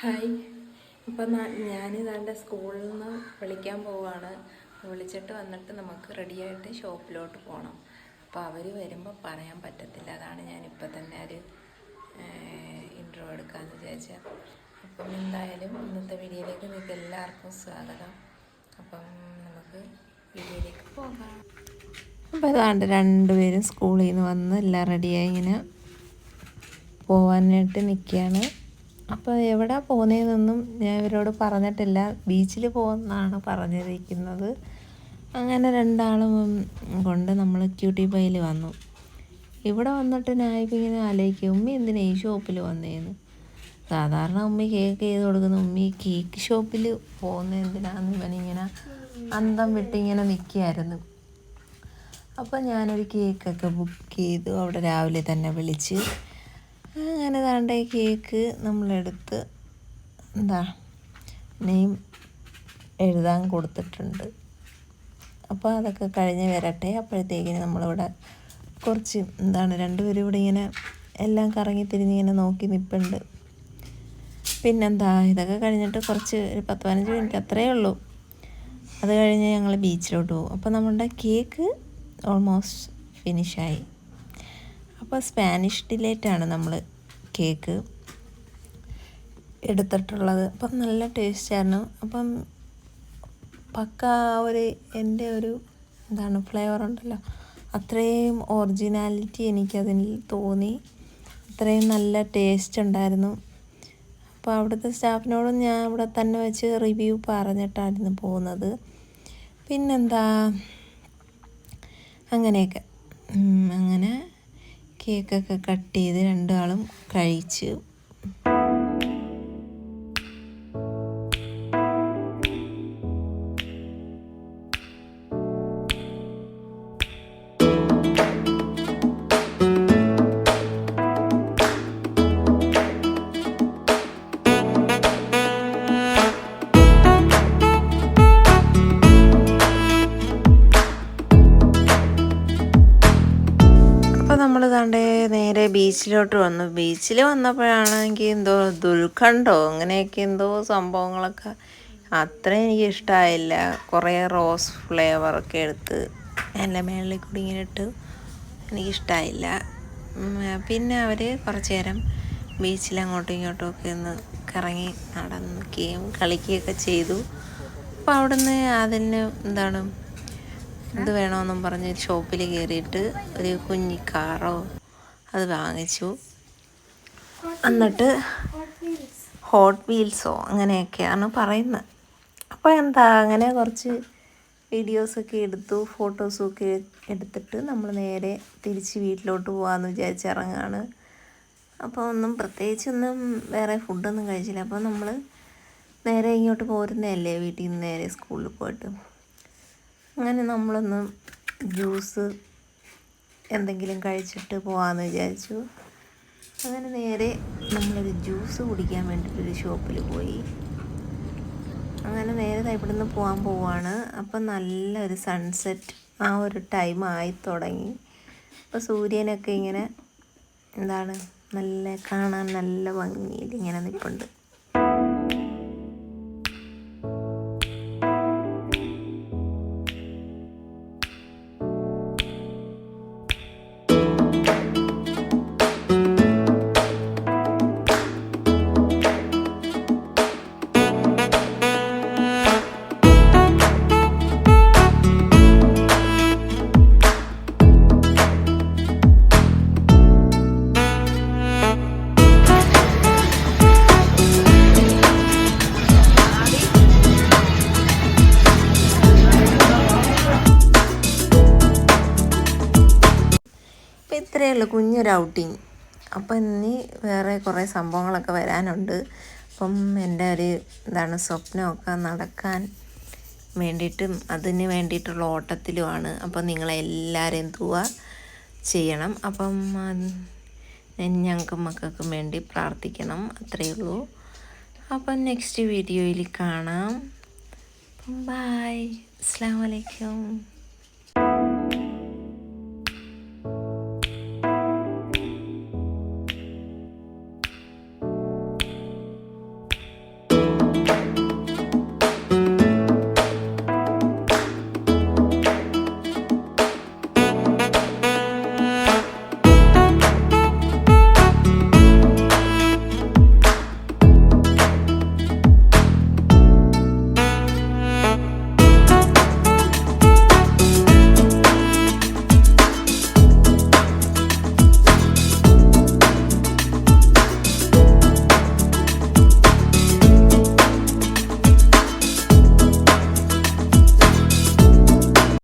Hi. ഇപ്പം ഞാനിതാണ്ട് സ്കൂളിൽ നിന്ന് വിളിക്കാൻ പോവാണ്. വിളിച്ചിട്ട് വന്നിട്ട് നമുക്ക് റെഡിയായിട്ട് ഷോപ്പിലോട്ട് പോകണം അപ്പോൾ അവർ വരുമ്പോൾ പറയാൻ പറ്റത്തില്ല. അതാണ് ഞാനിപ്പോൾ തന്നെ ഒരു ഇൻട്രോ എടുക്കാമെന്ന് വിചാരിച്ചത് അപ്പം എന്തായാലും ഇന്നത്തെ വീഡിയോയിലേക്ക് നിങ്ങൾക്ക് എല്ലാവർക്കും സ്വാഗതം. അപ്പം നമുക്ക് വീഡിയോയിലേക്ക് പോകാം. അപ്പോൾ അതാണ്ട് രണ്ടുപേരും സ്കൂളിൽ നിന്ന് വന്ന് എല്ലാം റെഡിയായി ഇങ്ങനെ പോവാനായിട്ട് നിൽക്കുകയാണ്. അപ്പോൾ എവിടെ പോകുന്നതെന്നൊന്നും ഞാൻ ഇവരോട് പറഞ്ഞിട്ടില്ല. ബീച്ചിൽ പോകുന്നതാണ് പറഞ്ഞിരിക്കുന്നത്. അങ്ങനെ രണ്ടാളും കൊണ്ട് നമ്മൾ ക്യൂട്ടി പൈയിൽ വന്നു. ഇവിടെ വന്നിട്ട് ഞാനിപ്പോൾ ഇങ്ങനെ ആലോചിക്കും ഉമ്മി എന്തിനാ ഈ ഷോപ്പിൽ വന്നേന്ന്? സാധാരണ ഉമ്മി കേക്ക് ചെയ്ത് കൊടുക്കുന്ന. ഉമ്മി കേക്ക് ഷോപ്പിൽ പോകുന്ന എന്തിനാന്ന് ഇവനിങ്ങനെ അന്തം വിട്ടിങ്ങനെ നിൽക്കുകയായിരുന്നു അപ്പോൾ ഞാനൊരു കേക്കൊക്കെ ബുക്ക് ചെയ്തു. അവിടെ രാവിലെ തന്നെ വിളിച്ച് അങ്ങനെ താണ്ട കേക്ക് നമ്മളെടുത്ത് എന്താ നെയിം എഴുതാൻ കൊടുത്തിട്ടുണ്ട്. അപ്പോൾ അതൊക്കെ കഴിഞ്ഞ് വരട്ടെ. അപ്പോഴത്തേക്കിന് നമ്മളിവിടെ കുറച്ച് എന്താണ് രണ്ടുപേരും ഇവിടെ ഇങ്ങനെ എല്ലാം കറങ്ങി തിരിഞ്ഞിങ്ങനെ നോക്കി നിൽപ്പുണ്ട് പിന്നെന്താ ഇതൊക്കെ കഴിഞ്ഞിട്ട് കുറച്ച് ഒരു പത്ത് പതിനഞ്ച് മിനിറ്റ് അത്രയേ ഉള്ളൂ. അത് കഴിഞ്ഞ് ഞങ്ങൾ ബീച്ചിലോട്ട് പോകും. അപ്പോൾ നമ്മുടെ കേക്ക് ഓൾമോസ്റ്റ് ഫിനിഷായി. അപ്പോൾ സ്പാനിഷ് ഡിലേറ്റാണ് നമ്മൾ കേക്ക് എടുത്തിട്ടുള്ളത്. അപ്പം നല്ല ടേസ്റ്റായിരുന്നു. അപ്പം പക്ക ഒരു എന്റെ ഒരു എന്താണ് ഫ്ലേവർ ഉണ്ടല്ലോ. അത്രയും ഒറിജിനാലിറ്റി എനിക്കതിൽ തോന്നി. അത്രയും നല്ല ടേസ്റ്റ് ഉണ്ടായിരുന്നു. അപ്പോൾ അവിടുത്തെ സ്റ്റാഫിനോടും ഞാൻ അവിടെ തന്നെ വെച്ച് റിവ്യൂ പറഞ്ഞിട്ടായിരുന്നു പോകുന്നത്. പിന്നെന്താ? അങ്ങനെയൊക്കെ. അങ്ങനെ കേക്കൊക്കെ കട്ട് ചെയ്ത് രണ്ടാളും കഴിച്ചു ബീച്ചിലോട്ട് വന്നു. ബീച്ചിൽ വന്നപ്പോഴാണെങ്കിൽ എന്തോ ദുൽഖണ്ഡോ അങ്ങനെയൊക്കെ എന്തോ സംഭവങ്ങളൊക്കെ അത്ര എനിക്ക് ഇഷ്ടമായില്ല കുറേ റോസ് ഫ്ലേവറൊക്കെ എടുത്ത് എന്റെ മേളിൽ കൂടി ഇങ്ങനെ ഇട്ട് എനിക്കിഷ്ടമായില്ല പിന്നെ അവർ കുറച്ച് നേരം ബീച്ചിൽ അങ്ങോട്ടും ഇങ്ങോട്ടും ഒക്കെ ഒന്ന് കറങ്ങി നടക്കുകയും കളിക്കുകയൊക്കെ ചെയ്തു. അപ്പോൾ അവിടുന്ന് അതിന് എന്താണ് എന്ത് വേണമെന്നും പറഞ്ഞ് ഷോപ്പിൽ കയറിയിട്ട് ഒരു കുഞ്ഞി കാറോ അത് വാങ്ങിച്ചു. എന്നിട്ട് ഹോട്ട് വീൽസോ അങ്ങനെയൊക്കെയാണ് പറയുന്നത്. അപ്പോൾ എന്താ അങ്ങനെ കുറച്ച് വീഡിയോസൊക്കെ എടുത്തു ഫോട്ടോസൊക്കെ എടുത്തിട്ട് നമ്മൾ നേരെ തിരിച്ച് വീട്ടിലോട്ട് പോകാമെന്ന് വിചാരിച്ചിറങ്ങാണ്. അപ്പോൾ ഒന്നും പ്രത്യേകിച്ചൊന്നും വേറെ ഫുഡൊന്നും കഴിച്ചില്ല. അപ്പോൾ നമ്മൾ നേരെ ഇങ്ങോട്ട് പോരുന്നതല്ലേ വീട്ടിൽ നിന്ന് നേരെ സ്കൂളിൽ പോയിട്ട്. അങ്ങനെ നമ്മളൊന്ന് ജ്യൂസ് എന്തെങ്കിലും കഴിച്ചിട്ട് പോകാമെന്ന് വിചാരിച്ചു. അങ്ങനെ നേരെ നമ്മളൊരു ജ്യൂസ് കുടിക്കാൻ വേണ്ടിയിട്ടൊരു ഷോപ്പിൽ പോയി. അങ്ങനെ നേരെ ഇവിടെ നിന്ന് പോകാൻ പോവാണ്. അപ്പം നല്ലൊരു സൺസെറ്റ് ആ ഒരു ടൈം ആയി തുടങ്ങി. അപ്പോൾ സൂര്യനൊക്കെ ഇങ്ങനെ എന്താണ് നല്ല കാണാൻ നല്ല ഭംഗിയിൽ ഇങ്ങനെ നിൽപ്പുണ്ട് ഇത്രയേ ഉള്ളൂ കുഞ്ഞൊരു ഔട്ടിങ് അപ്പം ഇനി വേറെ കുറേ സംഭവങ്ങളൊക്കെ വരാനുണ്ട്. അപ്പം എന്റെ ഒരു എന്താണ് സ്വപ്നമൊക്കെ നടക്കാൻ വേണ്ടിയിട്ടും അതിന് വേണ്ടിയിട്ടുള്ള ഓട്ടത്തിലുമാണ്. അപ്പം നിങ്ങളെല്ലാവരും എന്തുവാ ചെയ്യണം. അപ്പം ഞങ്ങൾക്ക് മക്കൾക്കും വേണ്ടി പ്രാർത്ഥിക്കണം. അത്രയേ ഉള്ളൂ. അപ്പം നെക്സ്റ്റ് വീഡിയോയിൽ കാണാം. ബായ് അസ്സാം വലൈക്കും